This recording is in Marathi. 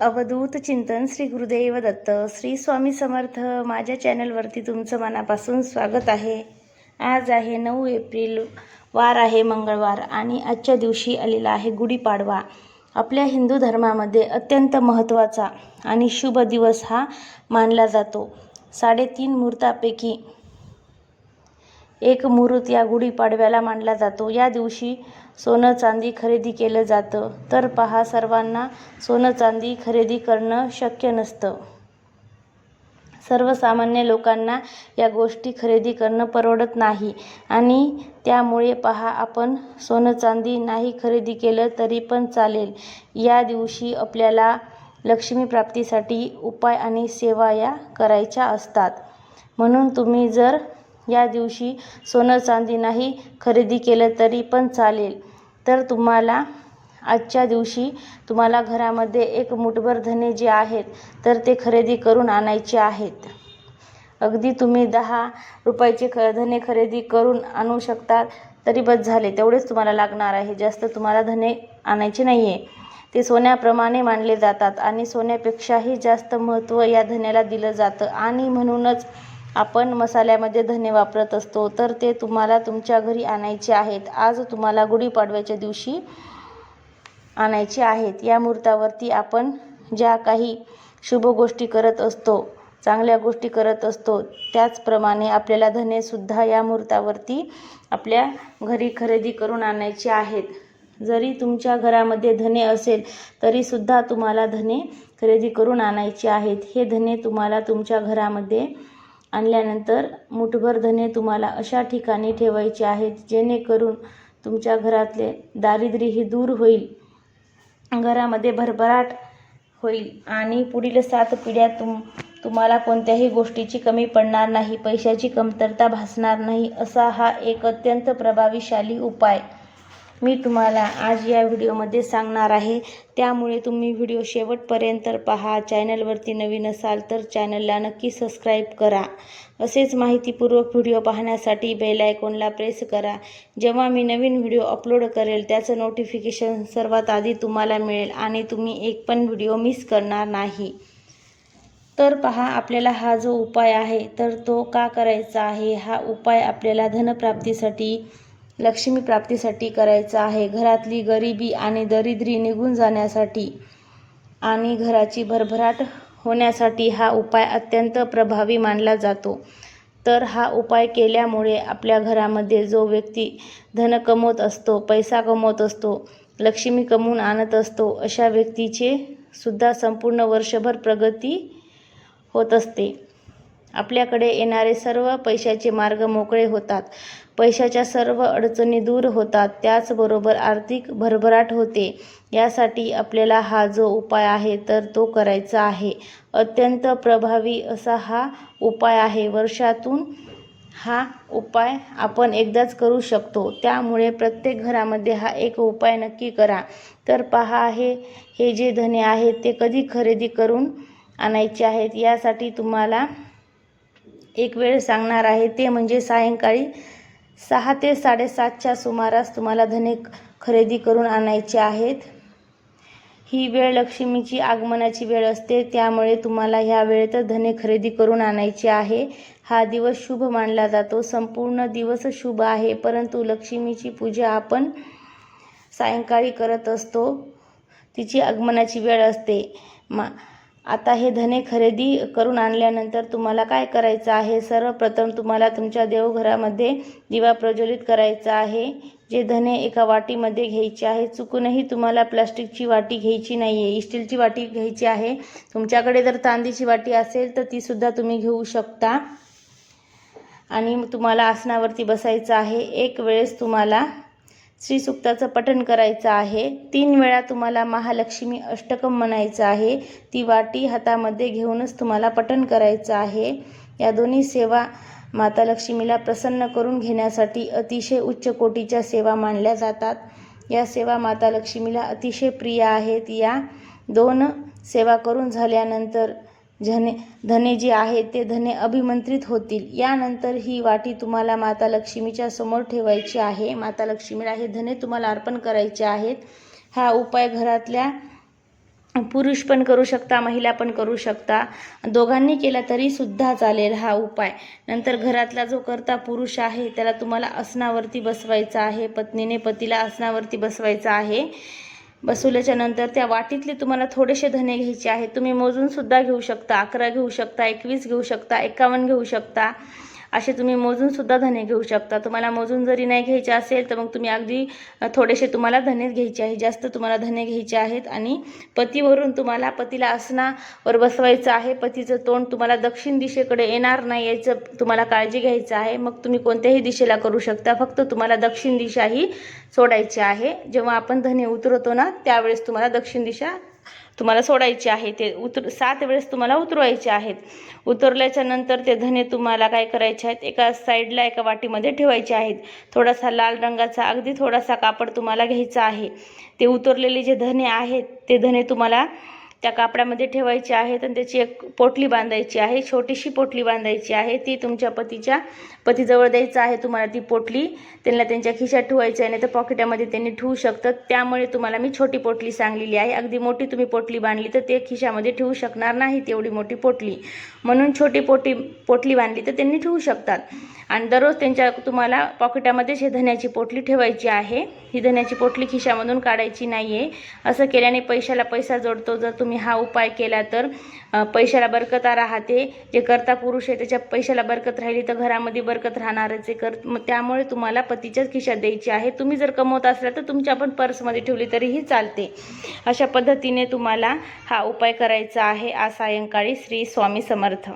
अवधूत चिंतन श्री गुरुदेव दत्त. श्री स्वामी समर्थ माझ्या चॅनलवरती तुमचं मनापासून स्वागत आहे. आज आहे नऊ एप्रिल वार आहे मंगळवार आणि आजच्या दिवशी आलेला आहे गुढीपाडवा. आपल्या हिंदू धर्मामध्ये अत्यंत महत्त्वाचा आणि शुभ दिवस हा मानला जातो. साडेतीन मुहूर्तापैकी एक मुहूर्त या गुढीपाडव्याला मानला जातो. या दिवशी सोनं चांदी खरेदी केलं जातं. तर पहा सर्वांना सोनं चांदी खरेदी करणं शक्य नसतं. सर्वसामान्य लोकांना या गोष्टी खरेदी करणं परवडत नाही. आणि त्यामुळे पहा आपण सोनं चांदी नाही खरेदी केलं तरी पण चालेल. या दिवशी आपल्याला लक्ष्मी प्राप्तीसाठी उपाय आणि सेवा या करायच्या असतात. म्हणून तुम्ही जर या दिवशी सोनं चांदी नाही खरेदी केलं तरी पण चालेल. तर तुम्हाला आजच्या दिवशी तुम्हाला घरामध्ये एक मुठभर धने जे आहेत तर ते खरेदी करून आणायचे आहेत. अगदी तुम्ही दहा रुपयाचे ख धने खरेदी करून आणू शकता तरी बस झाले. तेवढेच तुम्हाला लागणार आहे. जास्त तुम्हाला धने आणायचे नाही आहे ते सोन्याप्रमाणे मानले जातात आणि सोन्यापेक्षाही जास्त महत्त्व या धन्याला दिलं जातं. आणि म्हणूनच आपण मसाल्यामध्ये धने वापरत असतो तर ते तुम्हाला तुमच्या घरी आणायचे आहेत. आज तुम्हाला गुढीपाडव्याच्या दिवशी आणायचे आहेत. या मुहूर्तावरती आपण ज्या काही शुभ गोष्टी करत असतो चांगल्या गोष्टी करत असतो त्याचप्रमाणे आपल्याला धनेसुद्धा या मुहूर्तावरती आपल्या घरी खरेदी करून आणायचे आहेत. जरी तुमच्या घरामध्ये धने असेल तरीसुद्धा तुम्हाला धने खरेदी करून आणायचे आहेत. हे धने तुम्हाला तुमच्या घरामध्ये आणल्यानंतर मुठभर धने तुम्हाला अशा ठिकाणी ठेवायचे आहेत जेणेकरून तुमच्या घरातले दारिद्र्यही दूर होईल घरामध्ये भरभराट होईल आणि पुढील सात पिढ्या तुम तुम्हाला कोणत्याही गोष्टीची कमी पडणार नाही पैशाची कमतरता भासणार नाही असा हा एक अत्यंत प्रभावीशाली उपाय. मी तुम्हाला आज या व्हिडिओमध्ये सांगणार आहे. त्यामुळे तुम्ही व्हिडिओ शेवटपर्यंत पहा. चॅनलवरती नवीन असाल तर चॅनलला नक्की सबस्क्राईब करा. असेच माहितीपूर्वक व्हिडिओ पाहण्यासाठी बेल आयकॉनला प्रेस करा. जेव्हा मी नवीन व्हिडिओ अपलोड करेल त्याचं नोटिफिकेशन सर्वात आधी तुम्हाला मिळेल आणि तुम्ही एक पण व्हिडिओ मिस करणार नाही. तर पहा आपल्याला हा जो उपाय आहे तर तो का करायचा आहे? हा उपाय आपल्याला धनप्राप्तीसाठी लक्ष्मी प्राप्तीसाठी करायचा आहे. घरातली गरिबी आणि दरिद्री निघून जाण्यासाठी आणि घराची भरभराट होण्यासाठी हा उपाय अत्यंत प्रभावी मानला जातो. तर हा उपाय केल्यामुळे आपल्या घरामध्ये जो व्यक्ती धन कमवत असतो पैसा कमवत असतो लक्ष्मी कमवून आणत असतो अशा व्यक्तीचे सुद्धा संपूर्ण वर्षभर प्रगती होत असते. आपल्याकडे येणारे सर्व पैशाचे मार्ग मोकळे होतात. पैशाच्या सर्व अडचणी दूर होतात. त्याचबरोबर आर्थिक भरभराट होते. यासाठी आपल्याला हा जो उपाय आहे तर तो करायचा आहे. अत्यंत प्रभावी असा हा उपाय आहे. वर्षातून हा उपाय आपण एकदाच करू शकतो. त्यामुळे प्रत्येक घरामध्ये हा एक उपाय नक्की करा. तर पहा आहे हे जे धने आहेत ते कधी खरेदी करून आणायचे आहेत यासाठी तुम्हाला एक वेळ सांगणार आहे. ते म्हणजे सायंकाळी सहा ते साडेसातच्या सुमारास तुम्हाला धने खरेदी करून आणायचे आहेत. ही वेळ लक्ष्मीची आगमनाची वेळ असते त्यामुळे तुम्हाला ह्या वेळेतच धने खरेदी करून आणायचे आहे. हा दिवस शुभ मानला जातो. संपूर्ण दिवस शुभ आहे परंतु लक्ष्मीची पूजा आपण सायंकाळी करत असतो. तिची आगमनाची वेळ असते. मा आता हे धने खरेदी करून आणल्यानंतर तुम्हाला काय करायचं आहे? सर्वप्रथम तुम्हाला तुमच्या देवघरामध्ये दिवा प्रज्वलित करायचा आहे. जे धने एका वाटीमध्ये घ्यायचे आहे चुकूनही तुम्हाला प्लास्टिकची वाटी घ्यायची नाही आहे स्टीलची वाटी घ्यायची आहे. तुमच्याकडे जर तांदीची वाटी असेल तर तीसुद्धा तुम्ही घेऊ शकता. आणि तुम्हाला आसनावरती बसायचं आहे. एक वेळेस तुम्हाला श्रीसुक्ताचं पठण करायचं आहे. तीन वेळा तुम्हाला महालक्ष्मी अष्टकम म्हणायचं आहे. ती वाटी हातामध्ये घेऊनच तुम्हाला पठण करायचं आहे. या दोन्ही सेवा माता लक्ष्मीला प्रसन्न करून घेण्यासाठी अतिशय उच्च कोटीच्या सेवा मानल्या जातात. या सेवा माता लक्ष्मीला अतिशय प्रिय आहेत. या दोन सेवा करून झाल्यानंतर झने धने जे आहेत ते धने अभिमंत्रित होतील. यानंतर ही वाटी तुम्हाला माता लक्ष्मीच्या समोर ठेवायची आहे. माता लक्ष्मीला हे धने तुम्हाला अर्पण करायचे आहेत. हा उपाय घरातल्या पुरुष पण करू शकता महिला पण करू शकता. दोघांनी केला तरी सुद्धा चालेल हा उपाय. नंतर घरातला जो करता पुरुष आहे त्याला तुम्हाला आसनावरती बसवायचा आहे. पत्नीने पतीला आसनावरती बसवायचा आहे. बसवल्याच्या नंतर त्या वाटीतले तुम्हाला थोडेसे धने घ्यायचे आहेत. तुम्ही मोजूनसुद्धा घेऊ शकता अकरा घेऊ शकता एकवीस घेऊ शकता एकावन्न घेऊ शकता. असे तुम्ही मोजूनसुद्धा धने घेऊ शकता. तुम्हाला मोजून जरी नाही घ्यायचे असेल तर मग तुम्ही अगदी थोडेसे तुम्हाला धने घ्यायचे आहे. जास्त तुम्हाला धने घ्यायचे आहेत आणि पतीवरून तुम्हाला पतीला आसनावर बसवायचं आहे. पतीचं तोंड तुम्हाला दक्षिण दिशेकडे येणार नाही याचं तुम्हाला काळजी घ्यायचं आहे. मग तुम्ही कोणत्याही दिशेला करू शकता. फक्त तुम्हाला दक्षिण दिशा ही सोडायची आहे. जेव्हा आपण धने उतरवतो ना त्यावेळेस तुम्हाला दक्षिण दिशा तुम्हाला सोडायचे आहे ते उतर सात वेळेस तुम्हाला उतरवायचे आहेत. उतरल्याच्या नंतर ते धने तुम्हाला काय करायचे आहेत? एका साईडला एका वाटीमध्ये ठेवायचे आहेत. थोडासा लाल रंगाचा अगदी थोडासा कापड तुम्हाला घ्यायचा आहे. ते उतरलेले जे धने आहेत ते धने तुम्हाला त्या कापडामध्ये ठेवायची आहेत आणि त्याची एक पोटली बांधायची आहे छोटीशी पोटली बांधायची आहे. ती तुमच्या पतीच्या पतीजवळ द्यायचं आहे. तुम्हाला ती पोटली त्यांना त्यांच्या खिशात ठेवायची आहे नाही तर पॉकेटामध्ये त्यांनी ठेवू शकतात. त्यामुळे तुम्हाला मी छोटी पोटली सांगलेली आहे. अगदी मोठी तुम्ही पोटली बांधली तर ते खिशामध्ये ठेवू शकणार नाही तेवढी मोठी पोटली. म्हणून छोटी पोटी पोटली बांधली तर त्यांनी ठेवू शकतात. आणि दररोज त्यांच्या तुम्हाला पॉकेटामध्येच हे धन्याची पोटली ठेवायची आहे. ही धन्याची पोटली खिशामधून काढायची नाही आहे असं केल्याने पैशाला पैसा जोडतो. जर तुम्ही हा उपाय केला तर पैशाला बरकता राहते. जे करता पुरुष आहे त्याच्या पैशाला बरकत राहिली तर घरामध्ये बरकत राहणारच आहे. कर त्यामुळे तुम्हाला पतीच्याच खिशात द्यायची आहे. तुम्ही जर कमवत असला तर तुमच्या पण पर्समध्ये ठेवली तरीही चालते. अशा पद्धतीने तुम्हाला हा उपाय करायचा आहे. आज सायंकाळी श्री स्वामी समर्थ.